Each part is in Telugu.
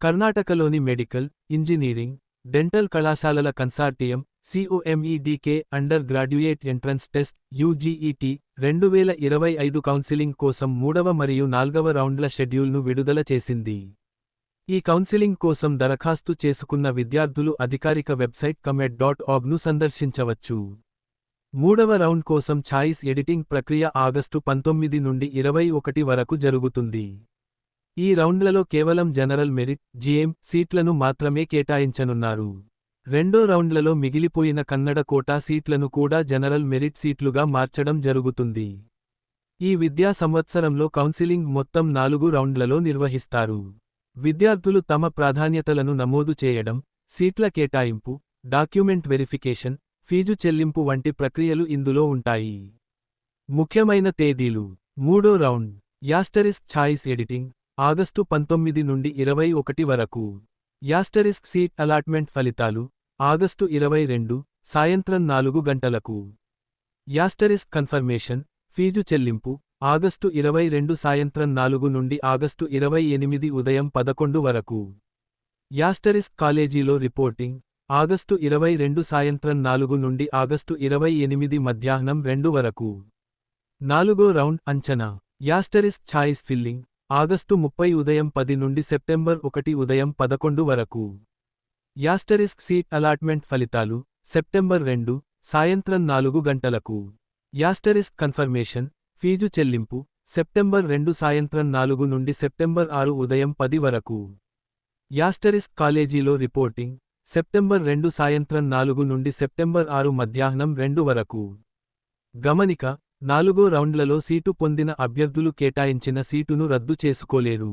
కర్ణాటకలోని మెడికల్ ఇంజనీరింగ్ డెంటల్ కళాశాలల consortium COMEDK undergraduate entrance test UGET రెండు వేల ఇరవై ఐదు కౌన్సిలింగ్ కోసం మూడవ మరియు నాల్గవ రౌండ్ల షెడ్యూల్ను విడుదల చేసింది. ఈ కౌన్సిలింగ్ కోసం దరఖాస్తు చేసుకున్న విద్యార్థులు అధికారిక వెబ్సైట్ కమెట్ డాట్ ఆగ్ను సందర్శించవచ్చు. మూడవ రౌండ్ కోసం ఛాయిస్ ఎడిటింగ్ ప్రక్రియ ఆగస్టు పంతొమ్మిది నుండి ఇరవై ఒకటి వరకు జరుగుతుంది. ఈ రౌండ్లలో కేవలం జనరల్ మెరిట్ జీఎం సీట్లను మాత్రమే కేటాయించనున్నారు. రెండో రౌండ్లలో మిగిలిపోయిన కన్నడ కోటా సీట్లను కూడా జనరల్ మెరిట్ సీట్లుగా మార్చడం జరుగుతుంది. ఈ విద్యా సంవత్సరంలో కౌన్సిలింగ్ మొత్తం నాలుగు రౌండ్లలో నిర్వహిస్తారు. విద్యార్థులు తమ ప్రాధాన్యతలను నమోదు చేయడం సీట్ల కేటాయింపు డాక్యుమెంట్ వెరిఫికేషన్ ఫీజు చెల్లింపు వంటి ప్రక్రియలు ఇందులో ఉంటాయి. ముఖ్యమైన తేదీలు. మూడో round. Asterisk choice editing. August పంతొమ్మిది నుండి ఇరవై ఒకటి వరకు. యాస్టరిస్క్ సీట్ అలాట్మెంట్ ఫలితాలు ఆగస్టు ఇరవై రెండు సాయంత్రం నాలుగు గంటలకు. యాస్టరిస్క్ కన్ఫర్మేషన్ ఫీజు చెల్లింపు ఆగస్టు ఇరవై రెండు సాయంత్రం నాలుగు నుండి ఆగస్టు ఇరవై ఎనిమిది ఉదయం పదకొండు వరకు. యాస్టరిస్క్ కాలేజీలో రిపోర్టింగ్ ఆగస్టు ఇరవై రెండు సాయంత్రం నాలుగు నుండి ఆగస్టు ఇరవై ఎనిమిది మధ్యాహ్నం రెండు వరకు. నాలుగో రౌండ్ అంచనా యాస్టరిస్క్ ఛాయిస్ ఫిల్లింగ్ ఆగస్టు ముప్పై ఉదయం పది నుండి సెప్టెంబర్ ఒకటి ఉదయం పదకొండు వరకు. యాస్టరిస్క్ సీట్ అలాట్మెంట్ ఫలితాలు సెప్టెంబర్ రెండు సాయంత్రం నాలుగు గంటలకు. యాస్టరిస్క్ కన్ఫర్మేషన్ ఫీజు చెల్లింపు సెప్టెంబర్ రెండు సాయంత్రం నాలుగు నుండి సెప్టెంబర్ ఆరు ఉదయం పది వరకు. యాస్టరిస్క్ కాలేజీలో రిపోర్టింగ్ సెప్టెంబర్ రెండు సాయంత్రం నాలుగు నుండి సెప్టెంబర్ ఆరు మధ్యాహ్నం రెండు వరకు. గమనిక నాలుగో రౌండ్లలో సీటు పొందిన అభ్యర్థులు కేటాయించిన సీటును రద్దు చేసుకోలేరు.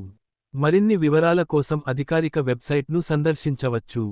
మరిన్ని వివరాల కోసం అధికారిక వెబ్సైట్ను సందర్శించవచ్చు.